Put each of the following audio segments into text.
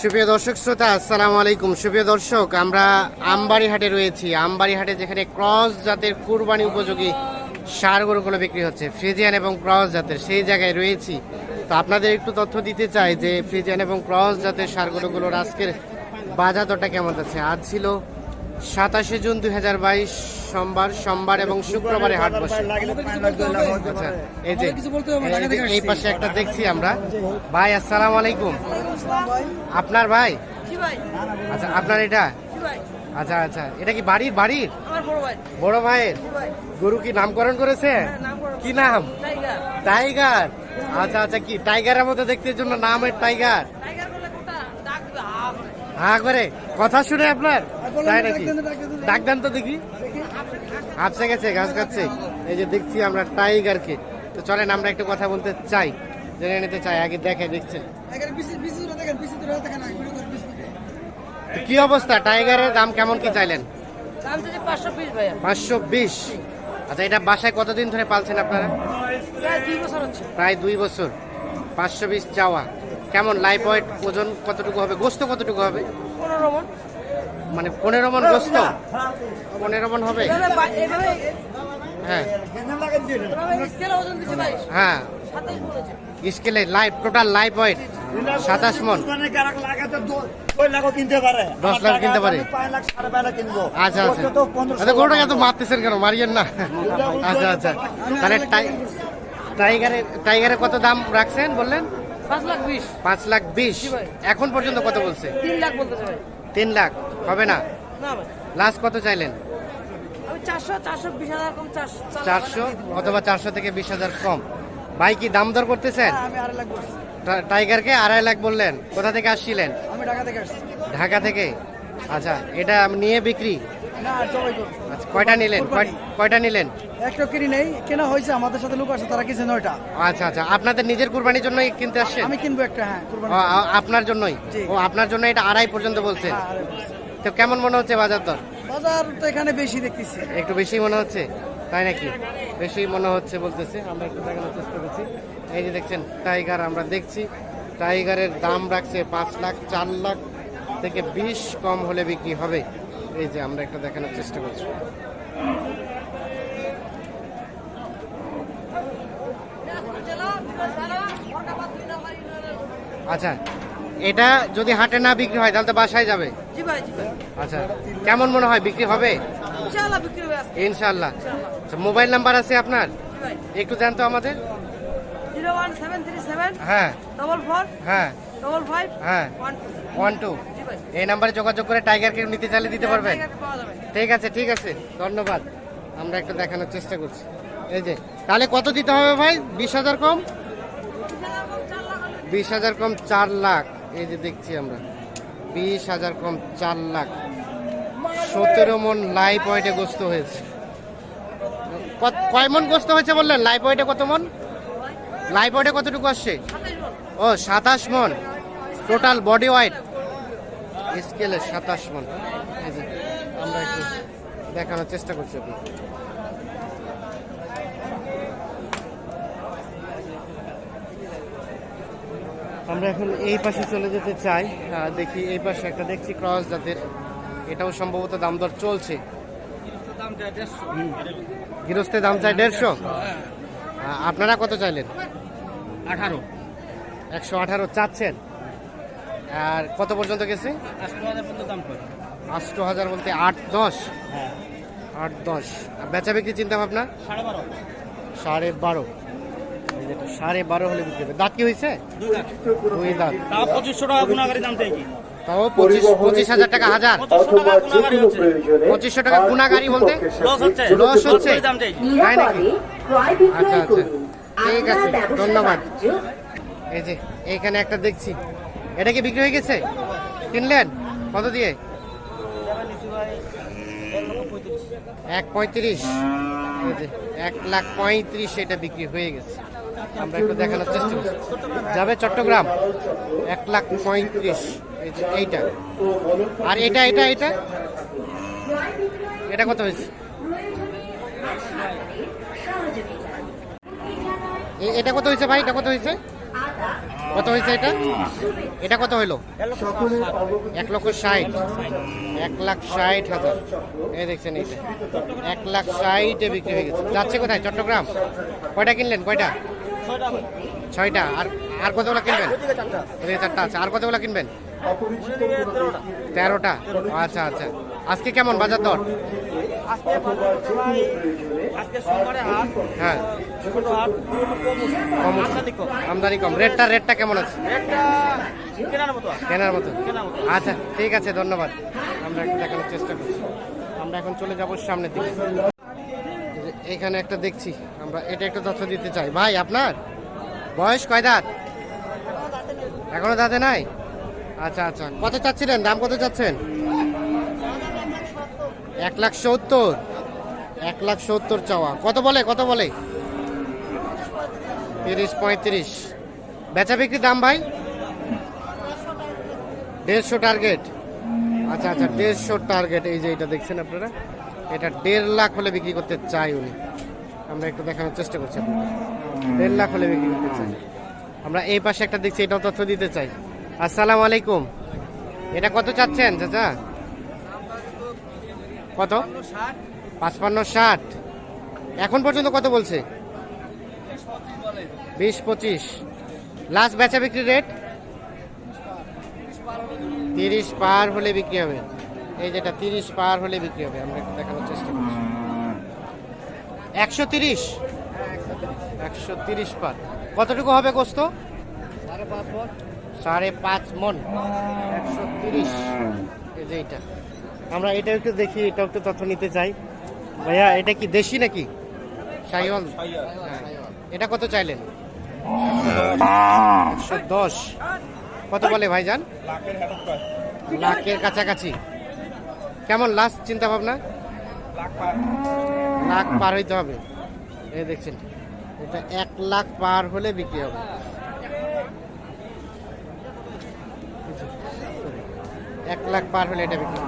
সুপ্রিয় দর্শক শ্রোতা, আসসালামু আলাইকুম। সুপ্রিয় দর্শক, আমরা আমবাড়ি হাটে রয়েছি। আমবাড়ি হাটে যেখানে ক্রস জাতের কুরবানি উপযোগী সার গরুগুলো বিক্রি হচ্ছে। ফ্রিজিয়ান এবং ক্রস জাতের সেই জায়গায় রয়েছি। তো আপনাদের একটু তথ্য দিতে চাই যে ফ্রিজিয়ান এবং ক্রস জাতের সার গরুগুলোর আজকের বাজার দরটা কেমন যাচ্ছে? আজ ছিল সাতাশে জুন দুই হাজার বাইশ সোমবার সোমবার এবং শুক্রবারে হাট বসে। আচ্ছা এই যে এই পাশে একটা দেখছি আমরা। ভাই আসসালামু আলাইকুম। আপনার ভাই? আচ্ছা আপনার এটা? আচ্ছা আচ্ছা এটা কি বাড়ির বাড়ির? বড় ভাইয়ের? গরু কি নামকরণ করেছে? হ্যাঁ, কি নাম? টাইগার। আচ্ছা আচ্ছা কি টাইগারের মতো দেখতে জন্য নামের টাইগার? হ্যাঁ করে। কথা শুনে আপনার? তাই নাকি? ডাক দেন তো দেখি। আপসে গেছে ঘাস খাচ্ছে এই যে দেখছি আমরা টাইগারকে। তো চলেন আমরা একটু কথা বলতে চাই। জেনে নিতে চাই আগে দেখে দেখছেন। কি অবস্থা? টাইগারের দাম কেমন কি চাইলেন? পাঁচশো বিশ আচ্ছা এটা বাসায় কতদিন ধরে পালছেন আপনারা? প্রায় দুই বছর প্রায় দুই বছর। পাঁচশো বিশ চাওয়া। কেমন? লাইফ ওয়েট ওজন কতটুকু হবে? গোস্ত কতটুকু হবে? পনেরো মন। মানে পনেরো মন গোস্ত? পনেরো মন হবে? হ্যাঁ। হ্যাঁ। স্কেলে লাইফ টোটাল লাইফ ওয়েট সাতাশ মন। দশ লাখ কিনতে পারে। আচ্ছা আচ্ছা। তো আচ্ছা গরুটাকে এত মারতেছেন কেন? মারিয়েন না। আচ্ছা আচ্ছা। তাহলে টাই- টাইগারের টাইগারের কত দাম রাখছেন বললেন? পাঁচ লাখ বিশ। পাঁচ লাখ বিশ। এখন পর্যন্ত কত বলছে? তিন লাখ বলতেছে ভাই। তিন লাখ হবে না? লাস্ট কত চাইলেন? চারশো অথবা চারশো থেকে বিশ হাজার কম। ভাই কি দাম দর করতেছেন? টাইগার কে টা- টাইগারকে আড়াই লাখ বললেন। কোথা থেকে আসছিলেন? ঢাকা থেকে ঢাকা থেকে? আচ্ছা এটা নিয়ে বিক্রি? কয়টা নিলেন? কয়- কয়টা নিলেন? একটা কিনি নেই কেনা হয়েছে আমাদের সাথে লোক আছে তারা কিনছে নয়টা। আচ্ছা আচ্ছা। আপনাদের নিজের কুরবানির জন্যই কিনতে আসছেন? আমি কিনবো একটা হ্যাঁ আপনার জন্যই? ও আপনার জন্য এটা আড়াই পর্যন্ত বলছেন হ্যাঁ। তো কেমন মনে হচ্ছে বাজার দর? বাজার তো এখানে বেশি দেখতেছি। একটু বেশি মনে হচ্ছে? তাই নাকি? বেশি মনে হচ্ছে বলতেছে। আমরা একটু দেখানোর চেষ্টা করছি। এই যে দেখছেন টাইগার আমরা দেখছি। টাইগারের দাম রাখছে পাঁচ লাখ চার লাখ থেকে বিশ কম হলে বিক্রি হবে। এই যে আমরা একটা দেখানোর চেষ্টা করছি। আচ্ছা এটা যদি হাটে না বিক্রি হয় তাহলে তো বাসায় যাবে? আচ্ছা কেমন মনে হয় বিক্রি হবে? ইনশাল্লাহ আচ্ছা মোবাইল নাম্বার আছে আপনার? একটু দেন তো আমাদের। হ্যাঁ। হ্যাঁ। হ্যাঁ। One two. এই নাম্বারে যোগাযোগ করে টাইগারকে নিতে চাইলে দিতে পারবেন ঠিক আছে ঠিক আছে। ধন্যবাদ। আমরা একটু দেখানোর চেষ্টা করছি। এই যে তাহলে কত দিতে হবে ভাই? বিশ হাজার কম? বিশ হাজার কম চার লাখ। এই যে দেখছি আমরা। বিশ হাজার কম চার লাখ। সতেরো মন লাইফ ওয়েটে গোস্ত হয়েছে। কয় মন গোস্ত হয়েছে বললেন? লাইফ ওয়েটে কত মন? লাইফ ওয়েটে কতটুকু আসছে? ও সাতাশ মন। টোটাল বডি ওয়েট স্কেলে সাতাশ মন। এই যে আমরা একটু দেখানোর চেষ্টা করছি আপনি আমরা এখন এই পাশে চলে যেতে চাই। দেখি এই পাশে একটা দেখছি ক্রস জাতের। এটাও সম্ভবত দাম দর চলছে। গৃহস্থের দাম চাই দেড়শো? আপনারা কত চাইলেন? আঠারো। একশো আঠারো চাচ্ছেন। আর কত পর্যন্ত গেছে? আষ্ট হাজার বলতে আট দশ? হ্যাঁ। আট দশ। আর বেচা বিক্রি চিন্তা ভাবনা? সাড়ে বারো। সাড়ে বারো। হলে বিক্রি হবে। দাঁত কি হয়েছে? দুই দাঁত। তাও পঁচিশশো টাকা দাম তাও পঁচিশ পঁচিশ হাজার টাকা হাজার। পঁচিশশো টাকা টাকা গুণাগাড়ি বলতে? লস হচ্ছে। তাই নাকি? আচ্ছা আচ্ছা। ঠিক আছে। ধন্যবাদ। এই যে এইখানে একটা দেখছি। এটা কি বিক্রি হয়ে গেছে? কিনলেন? কত দিয়ে? এক পঁয়ত্রিশ। এক লাখ পঁয়ত্রিশ এটা বিক্রি হয়ে গেছে। আমরা একটু দেখানোর চেষ্টা করছি। যাবে চট্টগ্রাম। এক লাখ পঁয়ত্রিশ। এইটা। আর এটা এটা এটা? এটা কত হয়েছে? এটা কত হয়েছে ভাই? এটা কত হয়েছে? কত হয়েছে এটা? এটা কত হইল এক লক্ষ ষাট। এক লাখ ষাট হাজার। এই দেখছেন এইটা। এক লাখ ষাটে বিক্রি হয়ে গেছে। যাচ্ছে কোথায়? চট্টগ্রাম? কয়টা কিনলেন? কয়টা? ছয়টা। আর আর কতগুলো কিনবেন? চারটা আছে। আর কতগুলো কিনবেন? তেরোটা। আচ্ছা আচ্ছা। আজকে কেমন বাজার দর? হ্যাঁ। আমদানি কম। রেটটা রেটটা কেমন আছে? কেনার মতো আচ্ছা ঠিক আছে ধন্যবাদ। আমরা দেখানোর চেষ্টা করছি। আমরা এখন চলে যাব সামনের দিকে। এই এখানে একটা দেখছি। আমরা এটা একটু তথ্য দিতে চাই। ভাই আপনার? বয়স কয় দাঁত? এখনও দাঁতে নাই? আচ্ছা আচ্ছা। কত চাচ্ছিলেন? দাম কত চাচ্ছেন? এক লাখ সত্তর। এক লাখ সত্তর চাওয়া। কত বলে? কত বলে? তিরিশ পঁয়ত্রিশ। বেচা বিক্রির দাম ভাই? দেড়শো টার্গেট। আচ্ছা আচ্ছা দেড়শো টার্গেট। এই যে এটা দেখছেন আপনারা? এটা দেড় লাখ হলে বিক্রি করতে চাই উনি। আমরা একটু দেখানোর চেষ্টা করছি দেড় লাখ হলে বিক্রি করতে চাই। আমরা এই পাশে একটা দেখছি, এটাও তথ্য দিতে চাই। আসসালামু আলাইকুম। এটা কত চাচ্ছেন, চাচা? কত? পাঁচপান্ন ষাট। এখন পর্যন্ত কত বলছে? বিশ পঁচিশ। লাস্ট বেচা বিক্রি রেট তিরিশ পার হলে বিক্রি হবে। এই যেটা তিরিশ পার হলে বিক্রি হবে, আমরা একটু দেখানোর চেষ্টা করছি। একশো তিরিশ? একশো তিরিশ পার। কতটুকু হবে গোস্ত? সাড়ে পাঁচ মন। একশো তিরিশ। এই যে এটা আমরা এটা একটু দেখি, এটা একটু তথ্য নিতে চাই। ভাইয়া, এটা কি দেশি নাকি? সাইওয়াল হ্যাঁ। এটা কত চাইলেন? একশো দশ। কত বলে ভাইজান? লাখের কাছাকাছি। কেমন লাস্ট চিন্তা ভাবনা লাখ পার হইতে হবে। এই দেখছেন, এটা এক লাখ পার হলে বিক্রি হবে। এক লাখ পার হলে এটা বিক্রি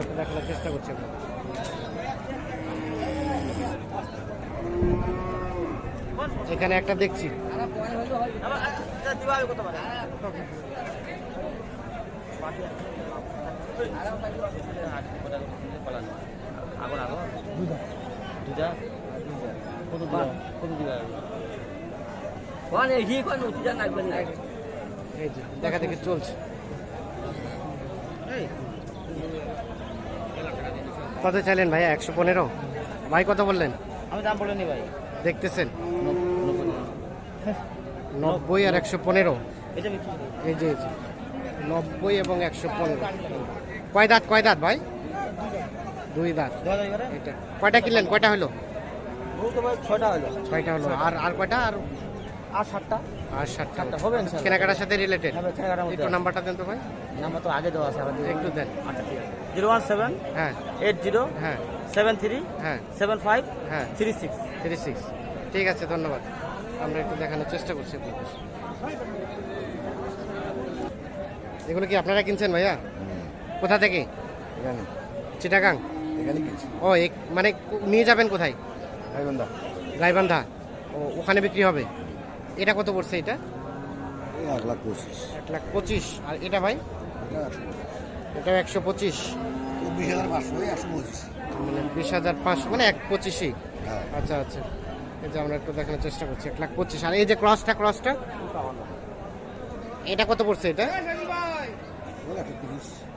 আমরা দেখানোর চেষ্টা করছি এখন। এখানে একটা দেখছি আগুন আগুন দুটা কত দিবা কত দিবা কোন এই কোন উঠিটা লাগবে না এই যে দেখা দেখি চলছে কত চাইলেন ভাইয়া? একশো পনেরো? ভাই কত বললেন? আমি দাম বলিনি ভাই। দেখতেছেন? নব্বই। আর একশো পনেরো? এই যে নব্বই এবং একশো পনেরো। কয় দাঁত কয় দাঁত ভাই? দুই দাঁত। এটা। কয়টা কিনলেন? কয়টা হলো? ছয়টা হলো। ছয়টা হলো। আর আর কয়টা? আর আর সাতটা। আর সাতটা সাতটা। হবে ইনশাল্লাহ। কেনাকাটার সাথে রিলেটেড হ্যাঁ, মধ্যে একটু। নাম্বারটা দেন তো ভাই। নাম্বার তো আগে দেওয়া আছে একটু দেন। আচ্ছা ঠিক আছে। জিরো ওয়ান সেভেন হ্যাঁ। এইট জিরো হ্যাঁ। সেভেন থ্রি হ্যাঁ। সেভেন ফাইভ হ্যাঁ। Three six. Three six. ঠিক আছে ধন্যবাদ। আমরা একটু দেখানোর চেষ্টা করছি আপনাদের। এগুলো কি আপনারা কিনছেন ভাইয়া? কোথা থেকে? এখানে। চিটাগাং? ও এক মানে নিয়ে যাবেন কোথায়? গাইবান্ধা। গাইবান্ধা। ও ওখানে বিক্রি হবে? এটা কত পড়ছে এটা? এক লাখ পঁচিশ। এক লাখ পঁচিশ। আর এটা ভাই? এটা একশো পঁচিশ। চব্বিশ হাজার পাঁচশো একশো পঁচিশ। মানে বিশ হাজার পাঁচশো মানে এক পঁচিশই। হ্যাঁ। আচ্ছা আচ্ছা। এই যে আমরা একটু দেখানোর চেষ্টা করছি এক লাখ পঁচিশ। আর এই যে ক্রসটা ক্রসটা? এটা কত পড়ছে এটা?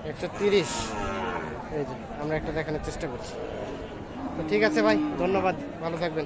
একশো তিরিশ। এই যে আমরা একটা দেখানোর চেষ্টা করছি। তো ঠিক আছে ভাই ধন্যবাদ। ভালো থাকবেন।